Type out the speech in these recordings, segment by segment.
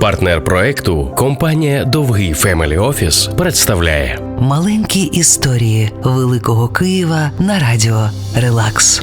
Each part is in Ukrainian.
Партнер проекту компанія Довгий Фемелі Офіс представляє Маленькі історії Великого Києва на радіо Релакс.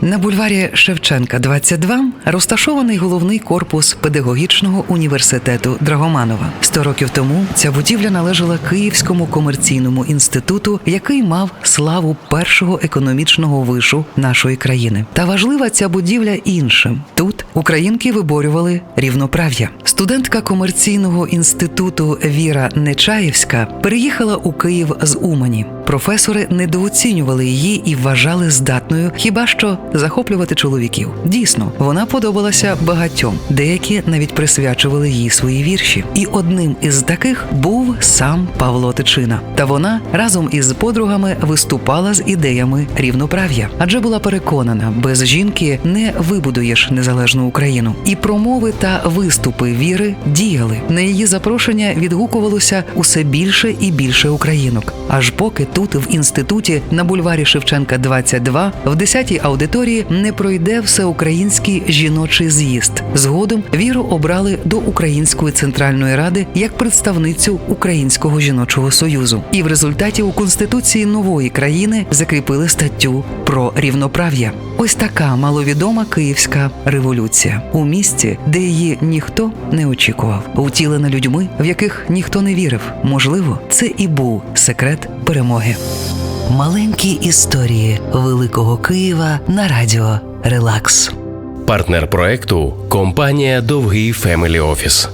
На бульварі Шевченка, 22, розташований головний корпус педагогічного університету Драгоманова. Сто років тому ця будівля належала Київському комерційному інституту, який мав славу першого економічного вишу нашої країни. Та важлива ця будівля іншим. Тут українки виборювали рівноправ'я. Студентка комерційного інституту Віра Нечаєвська переїхала у Київ з Умані. Професори недооцінювали її і вважали здатною хіба що захоплювати чоловіків. Дійсно, вона подобалася багатьом. Деякі навіть присвячували їй свої вірші. І одним із таких був сам Павло Тичина. Та вона разом із подругами виступала з ідеями рівноправ'я, адже була переконана, без жінки не вибудуєш незалежну Україну. І промови та виступи віри діяли. На її запрошення відгукувалося усе більше і більше українок. Аж поки тут, в інституті, на бульварі Шевченка, 22, в 10-й аудиторії не пройде всеукраїнський жіночий з'їзд. Згодом віру обрали до Української центральної ради як представницю Українського жіночого союзу. І в результаті у конституції нової країни закріпили статтю про рівноправ'я. Ось така маловідома київська революція у місті, де її ніхто не очікував, втілена людьми, в яких ніхто не вірив. Можливо, це і був секрет перемоги. Маленькі історії Великого Києва на радіо Релакс. партнер проекту компанія Довгий Фемелі Офіс.